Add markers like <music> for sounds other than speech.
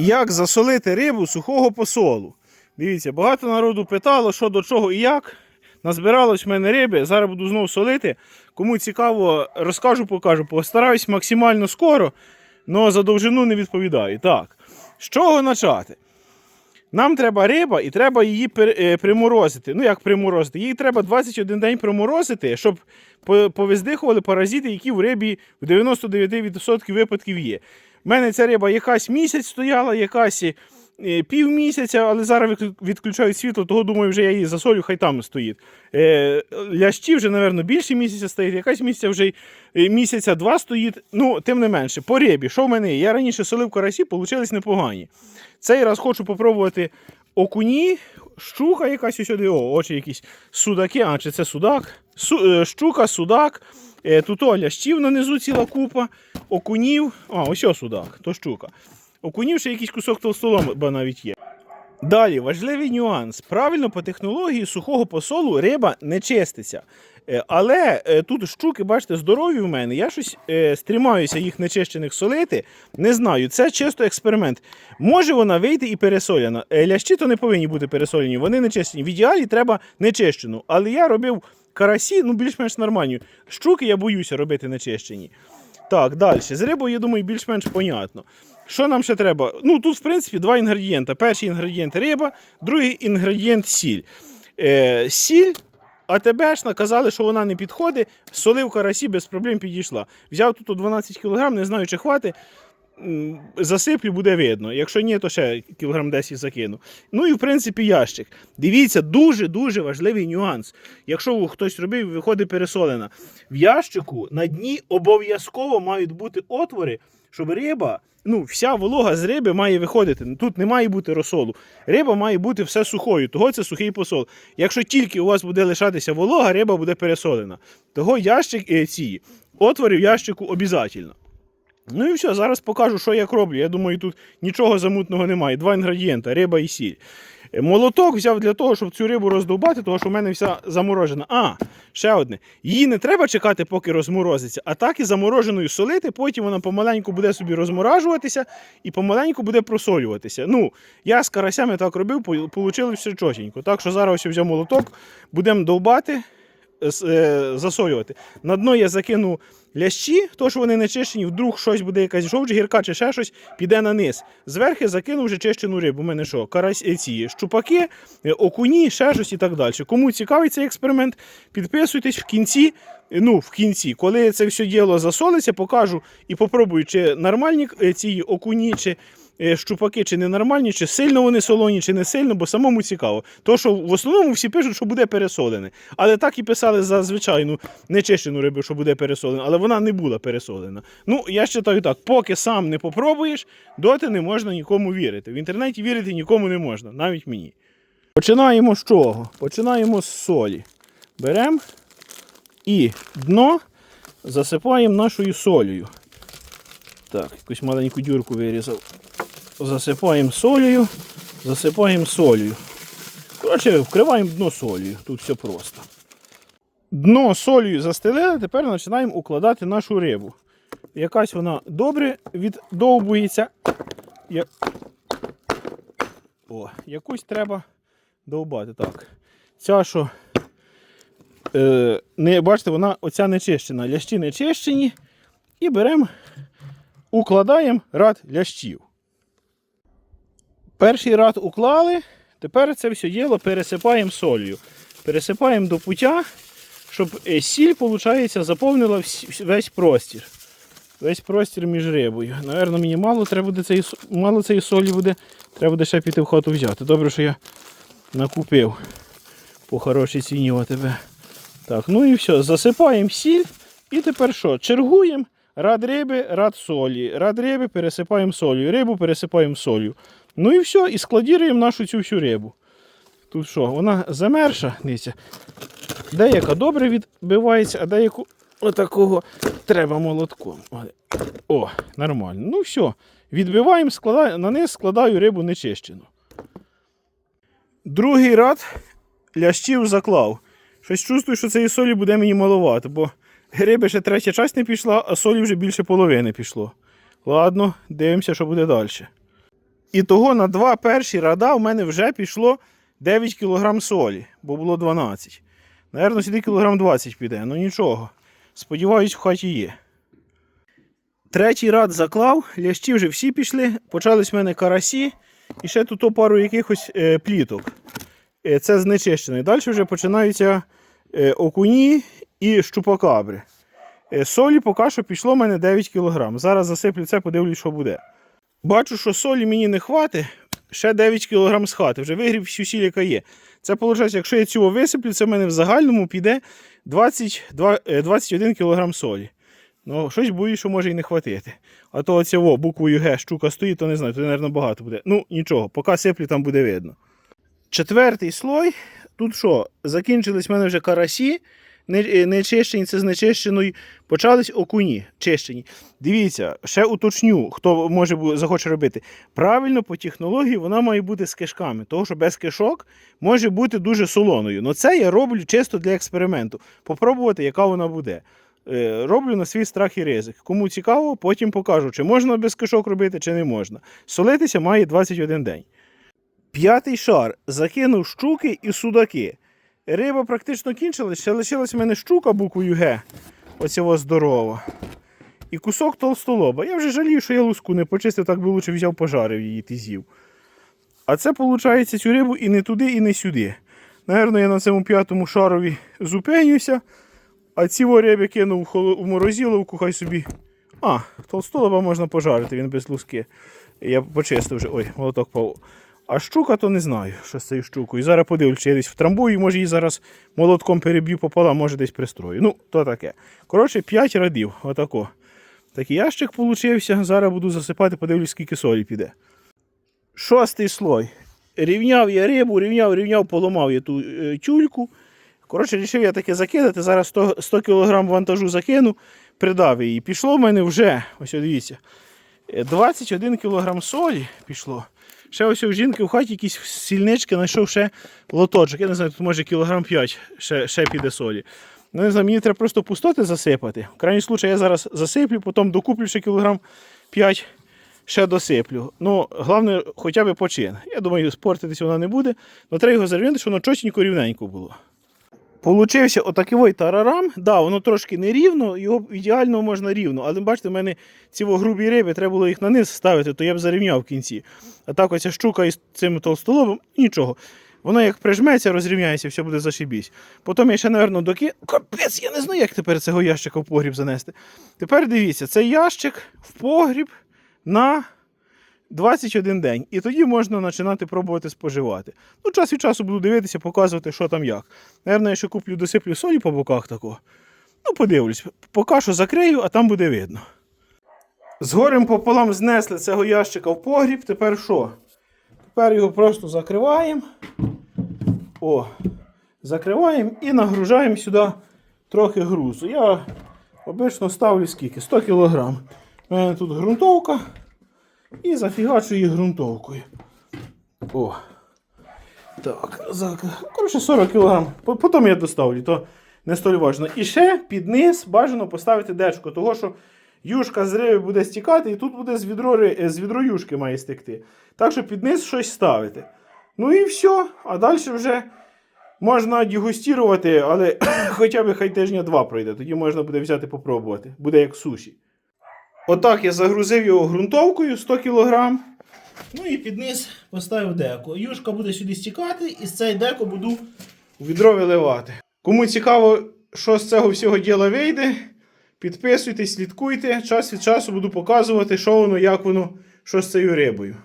Як засолити рибу сухого посолу? Дивіться, багато народу питало, що до чого і як. Назбиралось в мене риби, зараз буду знову солити. Кому цікаво, розкажу, покажу. Постараюсь максимально скоро, але за довжину не відповідаю. Так, з чого почати? Нам треба риба і треба її е, приморозити. Ну як приморозити? Її треба 21 день приморозити, щоб по- повиздихували паразити, які в рибі в 99% випадків є. У мене ця риба якась місяць стояла, якась е, півмісяця, але зараз відключають світло, того думаю, вже я її засолю, хай там стоїть. Е, лящі вже, мабуть, більше місяця стоїть, якась місяця вже е, місяця два стоїть. Ну, тим не менше, по рибі, що в мене є? Я раніше солив карасі, вийшли непогані. Цей раз хочу попробувати окуні, щука якась сюди, о, очі якісь судаки, а чи це судак? Су, щука, судак. Е, тут о, лящів нанизу ціла купа, окунів. А, ось о судак, то щука. Окунів ще якийсь кусок толстолоба навіть є. Далі важливий нюанс. Правильно по технології сухого посолу риба не чиститься. Е, Але е, тут щуки, бачите, здорові в мене. Я щось стрімаюся їх нечищених солити. Не знаю, це чисто експеримент. Може вона вийти і пересоляна. Лящі то не повинні бути пересолені, вони не чищені. В ідеалі треба нечищену. Але я робив карасі, ну більш-менш нормальні. Щуки я боюся робити нечищені. Так, далі. З рибою, я думаю, більш-менш понятно. Що нам ще треба? Ну, тут, в принципі, два інгредієнти. Перший інгредієнт риба, другий інгредієнт сіль. Е, сіль АТБшна, казали, що вона не підходить. Солив карасі, без проблем підійшла. Взяв тут 12 кг, не знаю, чи хватить. Засиплю, буде видно. Якщо ні, то ще кілограм 10 закину. Ну і в принципі ящик. Дивіться, дуже-дуже важливий нюанс. Якщо хтось робив, виходить пересолена. В ящику на дні обов'язково мають бути отвори, щоб риба, ну, вся волога з риби має виходити. Ну, Тут не має бути розсолу. Риба має бути все сухою, того це сухий посол. Якщо тільки у вас буде лишатися волога, риба буде пересолена. Того ящик е, ці отвори в ящику обов'язково. Ну і все, зараз покажу, що як роблю. Я думаю, тут нічого замутного немає. Два інгредієнти риба і сіль. Е, Молоток взяв для того, щоб цю рибу роздовбати, тому що в мене вся заморожена. А, ще одне. Її не треба чекати, поки розморозиться, а так і замороженою солити, потім вона помаленьку буде собі розморажуватися і помаленьку буде просолюватися. Ну, я з карасями так робив, вийшло чотенько. Так що зараз ось взяв молоток, будемо довбати засолювати. На дно я закину лящі, то що вони не чищені, вдруг щось буде якась жовч, гірка чи ще щось, піде на низ. Зверху закину вже чищену рибу. У мене що? Карась, е, ці щупаки, е, окуні, ще щось і так далі. Кому цікавий цей експеримент, підписуйтесь в кінці. е, Ну, в кінці, коли це все діло засолиться, покажу і попробую, чи нормальні е, ці окуні, чи е, щупаки, чи ненормальні, чи сильно вони солоні, чи не сильно, бо самому цікаво. То, що в основному всі пишуть, що буде пересолене. Але так і писали за звичайну нечищену рибу, що буде пересолена, але вона не була пересолена. Ну, я вважаю так, поки сам не попробуєш, доти не можна нікому вірити. В інтернеті вірити нікому не можна, навіть мені. Починаємо з чого? Починаємо з солі. Беремо і дно засипаємо нашою солею. Так, якусь маленьку дюрку вирізав. Засипаємо солею, засипаємо солею. Коротше, вкриваємо дно солею. Тут все просто. Дно солею застелили, тепер починаємо укладати нашу рибу. Якась вона добре віддовбується. Я... О, якусь треба довбати. Так. Ця, що е, не, бачите, вона оця не чищена. Лящі не чищені. І беремо, укладаємо рад лящів. Перший рад уклали, тепер це все діло пересипаємо солью. Пересипаємо до пуття, щоб е, сіль, виходить, заповнила весь простір. Весь простір між рибою. Наверно, мені мало треба буде цієї, мало цієї солі буде. Треба буде ще піти в хату взяти. Добре, що я накупив по хорошій ціні тебе. Так, ну і все, засипаємо сіль. І тепер що? Чергуємо. Рад риби, рад солі. Рад риби пересипаємо солью. Рибу пересипаємо солью. Ну і все, і складіруємо нашу цю всю рибу. Тут що, вона замерша, дивіться. Деяка добре відбивається, а деяку отакого треба молотком. О, нормально. Ну все. Відбиваємо, складаю, на низ складаю рибу нечищену. Другий рад лящів заклав. Щось чувствую, що цієї солі буде мені маловато, бо риби ще третя часть не пішла, а солі вже більше половини пішло. Ладно, дивимося, що буде далі. І того на два перші рада в мене вже пішло 9 кг солі, бо було 12. Наверно, сюди кілограм 20 піде, ну нічого. Сподіваюсь, в хаті є. Третій рад заклав, лящі вже всі пішли, почались в мене карасі і ще тут пару якихось е, пліток. Е, це знечищений. Далі вже починаються е, окуні і щупакабри. Солі поки що пішло в мене 9 кг. Зараз засиплю це, подивлюсь, що буде. Бачу, що солі мені не хватить, ще 9 кг з хати. Вже вигріб всю сіль, яка є. Це виходить, якщо я цього висиплю, це в мене в загальному піде 22, е, 21 кг солі. Ну, щось боюсь, що може і не хватити. А то оця во, буквою Г штука стоїть, то не знаю, то, мабуть, багато буде. Ну, нічого, поки сиплю, там буде видно. Четвертий слой. Тут що? Закінчились в мене вже карасі, е, чищені, це з нечищеною. Почались окуні чищені. Дивіться, ще уточню, хто може захоче робити. Правильно, по технології вона має бути з кишками, тому що без кишок може бути дуже солоною. Ну це я роблю чисто для експерименту. Попробувати, яка вона буде. Е, Роблю на свій страх і ризик. Кому цікаво, потім покажу, чи можна без кишок робити, чи не можна. Солитися має 21 день. П'ятий шар закинув щуки і судаки. Риба практично кінчилась, ще лишилась в мене щука буквою Г. Оцього здорова. І кусок толстолоба. Я вже жалію, що я луску не почистив, так би лучше взяв пожарив її ти з'їв. А це, виходить, цю рибу і не туди, і не сюди. Наверно, я на цьому п'ятому шарові зупинюся, а ці риби кинув в в хай собі. А, толстолоба можна пожарити, він без луски. Я почистив вже. Ой, молоток пав. А щука, то не знаю, що з цією щукою. Зараз подивлюсь, я десь втрамбую, може її зараз молотком переб'ю пополам, може десь пристрою. Ну, то таке. Коротше, 5 радів. Отако. Такий ящик получився. Зараз буду засипати, подивлюсь, скільки солі піде. Шостий слой. Рівняв я рибу, рівняв, рівняв, поламав я ту е, тюльку. Коротше, вирішив я таке закидати. Зараз 100, 100 кг вантажу закину, придав її. Пішло в мене вже, ось дивіться, 21 кг солі пішло. Ще ось у жінки в хаті якісь сільнички знайшов ще лоточок. Я не знаю, тут може кілограм 5 ще, ще піде солі. Ну, не знаю, мені треба просто пустоти засипати. В крайній случай я зараз засиплю, потім докуплю ще кілограм 5, ще досиплю. Ну, головне, хоча б почин. Я думаю, спортитись вона не буде. Але треба його зарівняти, щоб воно чотенько рівненько було. Получився отакий тарарам. Да, воно трошки нерівно, його ідеально можна рівно. Але бачите, в мене ці грубі риби, треба було їх на низ ставити, то я б зарівняв в кінці. А так оця щука із цим толстолобом, нічого. Воно як прижметься, розрівняється, все буде зашибісь. Потім я ще, напевно, доки. Капець, я не знаю, як тепер цього ящика в погріб занести. Тепер дивіться, цей ящик в погріб на 21 день. І тоді можна починати пробувати споживати. Ну, час від часу буду дивитися, показувати, що там як. Наверно, я ще куплю, досиплю солі по боках такого. Ну, подивлюсь. Поки що закрию, а там буде видно. З горем пополам знесли цього ящика в погріб. Тепер що? Тепер його просто закриваємо. О, закриваємо і нагружаємо сюди трохи грузу. Я обично ставлю скільки? 100 кг. У мене тут ґрунтовка. І зафігачу її ґрунтовкою. О. Так, зак... коротше 40 кг. Потім я доставлю, то не столь важливо. І ще під низ бажано поставити дечко, того що юшка з риби буде стікати, і тут буде з відро, з відро юшки має стекти. Так що під низ щось ставити. Ну і все. А далі вже можна дегустувати, але <clears throat> хоча б хай тижня два пройде. Тоді можна буде взяти попробувати. Буде як суші. Отак я загрузив його ґрунтовкою 100 кг. Ну і під низ поставив деко. Юшка буде сюди стікати, і з цей деко буду у відро виливати. Кому цікаво, що з цього всього діла вийде, підписуйтесь, слідкуйте. Час від часу буду показувати, що воно, як воно, що з цією рибою.